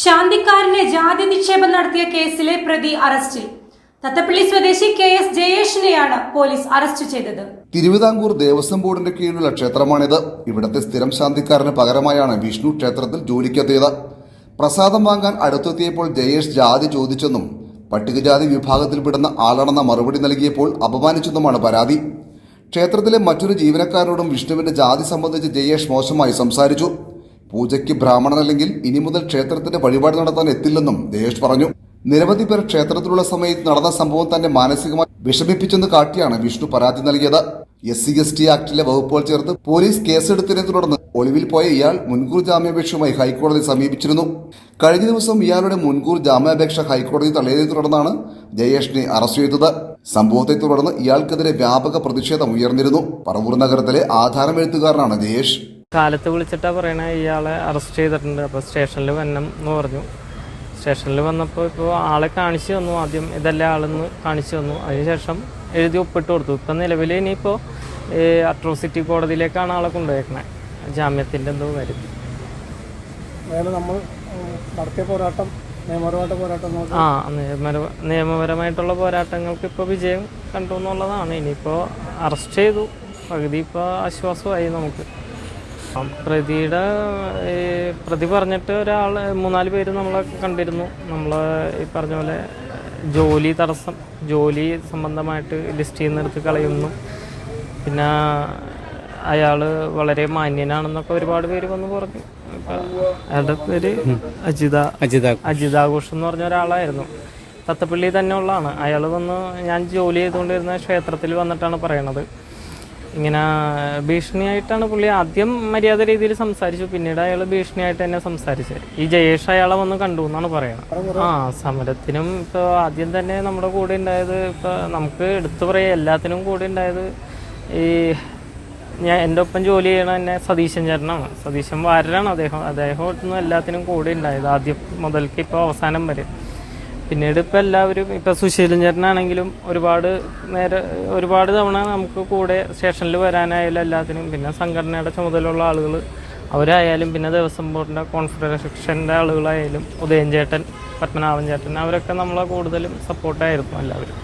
ശാന്തിക്കാരന് ജാതി നിക്ഷേപം നടത്തിയ കേസിലെ പ്രതി അറസ്റ്റിൽ. തത്തപ്പള്ളി സ്വദേശി കെ എസ് ജയേഷിനെയാണ് പോലീസ് അറസ്റ്റ് ചെയ്തത്. തിരുവിതാംകൂർ ദേവസ്വം ബോർഡിന്റെ കീഴിലുള്ള ക്ഷേത്രമാണിത്. ഇവിടത്തെ സ്ഥിരം ശാന്തിക്കാരന് പകരമായാണ് വിഷ്ണു ക്ഷേത്രത്തിൽ ജോലിക്കെത്തിയത്. പ്രസാദം വാങ്ങാൻ അടുത്തെത്തിയപ്പോൾ ജയേഷ് ജാതി ചോദിച്ചെന്നും പട്ടികജാതി വിഭാഗത്തിൽപ്പെടുന്ന ആളാണെന്ന മറുപടി നൽകിയപ്പോൾ അപമാനിച്ചെന്നുമാണ് പരാതി. ക്ഷേത്രത്തിലെ മറ്റൊരു ജീവനക്കാരനോടും വിഷ്ണുവിന്റെ ജാതി സംബന്ധിച്ച് ജയേഷ് മോശമായി സംസാരിച്ചു. പൂജയ്ക്ക് ബ്രാഹ്മണനല്ലെങ്കിൽ ഇനി മുതൽ ക്ഷേത്രത്തിന്റെ വഴിപാട് നടത്താൻ എത്തില്ലെന്നും ജയേഷ് പറഞ്ഞു. നിരവധി പേർ ക്ഷേത്രത്തിലുള്ള സമയത്ത് നടന്ന സംഭവം തന്നെ മാനസികമായി വിഷമിപ്പിച്ചെന്ന് കാട്ടിയാണ് വിഷ്ണു പരാതി നൽകിയത്. എസ് സി എസ് ടി ആക്ടിലെ വകുപ്പുകൾ ചേർത്ത് പോലീസ് കേസെടുത്തതിനെ തുടർന്ന് ഒളിവിൽ പോയ ഇയാൾ മുൻകൂർ ജാമ്യാപേക്ഷയുമായി ഹൈക്കോടതി സമീപിച്ചിരുന്നു. കഴിഞ്ഞ ദിവസം ഇയാളുടെ മുൻകൂർ ജാമ്യാപേക്ഷ ഹൈക്കോടതി തള്ളിയതിനെ തുടർന്നാണ് ജയേഷിനെ അറസ്റ്റ് ചെയ്തത്. സംഭവത്തെ തുടർന്ന് ഇയാൾക്കെതിരെ വ്യാപക പ്രതിഷേധം ഉയർന്നിരുന്നു. പറവൂർ നഗരത്തിലെ ആധാരമെഴുത്തുകാരനാണ് ജയേഷ്. കാലത്ത് വിളിച്ചിട്ടാണ് പറയണേ ഇയാളെ അറസ്റ്റ് ചെയ്തിട്ടുണ്ട്. അപ്പോൾ സ്റ്റേഷനിൽ വരണം എന്ന് പറഞ്ഞു. സ്റ്റേഷനിൽ വന്നപ്പോൾ ഇപ്പോൾ ആളെ കാണിച്ചു തന്നു. ആദ്യം ഇതല്ല ആളെന്ന് കാണിച്ചു തന്നു. അതിനുശേഷം എഴുതി ഒപ്പിട്ട് കൊടുത്തു. ഇപ്പം നിലവിൽ ഇനിയിപ്പോൾ അട്രോസിറ്റി കോടതിയിലേക്കാണ് ആളെ കൊണ്ടുപോയേക്കണേ. ജാമ്യത്തിന്റെ എന്തോ കാര്യം. നമ്മൾ നടത്തിയ പോരാട്ടം നിയമപരമായിട്ട് പോരാട്ടം ആ നിയമപര നിയമപരമായിട്ടുള്ള പോരാട്ടങ്ങൾക്ക് ഇപ്പോൾ വിജയം കണ്ടു എന്നുള്ളതാണ്. ഇനിയിപ്പോൾ അറസ്റ്റ് ചെയ്തു. പകുതി ഇപ്പോൾ ആശ്വാസമായി നമുക്ക്. പ്രതിയുടെ പ്രതി പറഞ്ഞിട്ട് ഒരാൾ മൂന്നാൽ പേര് നമ്മളെ കണ്ടിരുന്നു. നമ്മൾ ഈ പറഞ്ഞ പോലെ ജോലി തടസ്സം ജോലി സംബന്ധമായിട്ട് ലിസ്റ്റ് ചെയ്യുന്നിടത്ത് കളയുന്നു. പിന്നെ അയാൾ വളരെ മാന്യനാണെന്നൊക്കെ ഒരുപാട് പേര് വന്ന് പറഞ്ഞു. അയാളുടെ പേര് അജിത അജിത അജിതാഘോഷം എന്ന് പറഞ്ഞ ഒരാളായിരുന്നു. തത്തപ്പള്ളി തന്നെ ഉള്ളതാണ് അയാൾ വന്ന് ഞാൻ ജോലി ചെയ്തുകൊണ്ടിരുന്ന ക്ഷേത്രത്തിൽ വന്നിട്ടാണ് പറയണത്. ഇങ്ങനെ ഭീഷണിയായിട്ടാണ് പുള്ളി ആദ്യം മര്യാദ രീതിയിൽ സംസാരിച്ചു. പിന്നീട് അയാൾ ഭീഷണിയായിട്ട് തന്നെ സംസാരിച്ചത് ഈ ജയേഷ് അയാളെ വന്ന് കണ്ടു എന്നാണ് പറയുന്നത് ആ സമരത്തിനും ഇപ്പോൾ ആദ്യം തന്നെ നമ്മുടെ കൂടെ ഉണ്ടായത് ഇപ്പോൾ നമുക്ക് എടുത്തു പറയാം. എല്ലാത്തിനും കൂടെ ഉണ്ടായത് ഈ ഞാൻ എന്റെ ഒപ്പം ജോലി ചെയ്യണ തന്നെ സതീശൻ ചേട്ടനാണ്. സതീശൻ വാരനാണ് അദ്ദേഹം. അദ്ദേഹം എല്ലാത്തിനും കൂടെ ഉണ്ടായത് ആദ്യം മുതൽക്ക് ഇപ്പോൾ അവസാനം വരെ. പിന്നീട് ഇപ്പം എല്ലാവരും ഇപ്പം സുശീലൻ ചേട്ടനാണെങ്കിലും ഒരുപാട് നേരെ ഒരുപാട് തവണ നമുക്ക് കൂടെ സ്റ്റേഷനിൽ വരാനായാലും എല്ലാത്തിനും പിന്നെ സംഘടനയുടെ ചുമതലയുള്ള ആളുകൾ അവരായാലും പിന്നെ ദേവസ്വം ബോർഡിന്റെ കോൺഫെഡറേഷന്റെ ആളുകളായാലും ഉദയൻ ചേട്ടൻ പത്മനാഭൻ ചേട്ടൻ അവരൊക്കെ നമ്മളെ കൂടുതലും സപ്പോർട്ടായിരുന്നു എല്ലാവരും.